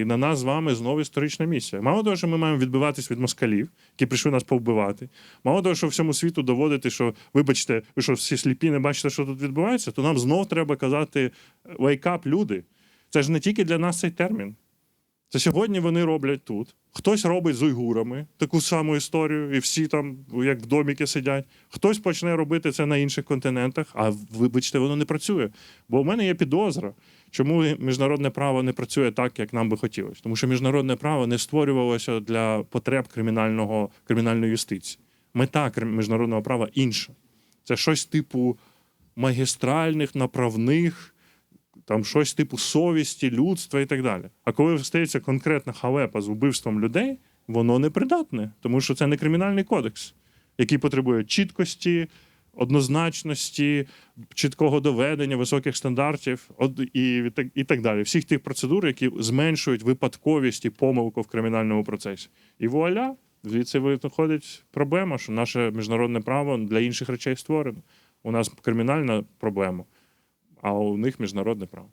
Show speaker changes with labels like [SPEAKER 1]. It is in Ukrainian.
[SPEAKER 1] І на нас з вами знову історична місія. Мало того, що ми маємо відбиватись від москалів, які прийшли нас повбивати. Мало того, що всьому світу доводити, що, вибачте, ви що всі сліпі, не бачите, що тут відбувається, то нам знов треба казати wake up, люди. Це ж не тільки для нас цей термін. Це сьогодні вони роблять тут. Хтось робить з уйгурами таку саму історію, і всі там, як в доміки сидять. Хтось почне робити це на інших континентах, а вибачте, воно не працює. Бо у мене є підозра, чому міжнародне право не працює так, як нам би хотілося. Тому що міжнародне право не створювалося для потреб кримінального, кримінальної юстиції. Мета міжнародного права інша. Це щось типу магістральних, направних, там щось типу совісті, людства і так далі. А коли стається конкретна халепа з вбивством людей, воно непридатне, тому що це не кримінальний кодекс, який потребує чіткості, однозначності, чіткого доведення, високих стандартів і, і так далі. Всіх тих процедур, які зменшують випадковість і помилку в кримінальному процесі. І вуаля, звідси виходить проблема, що наше міжнародне право для інших речей створено. У нас кримінальна проблема, а у них міжнародне право.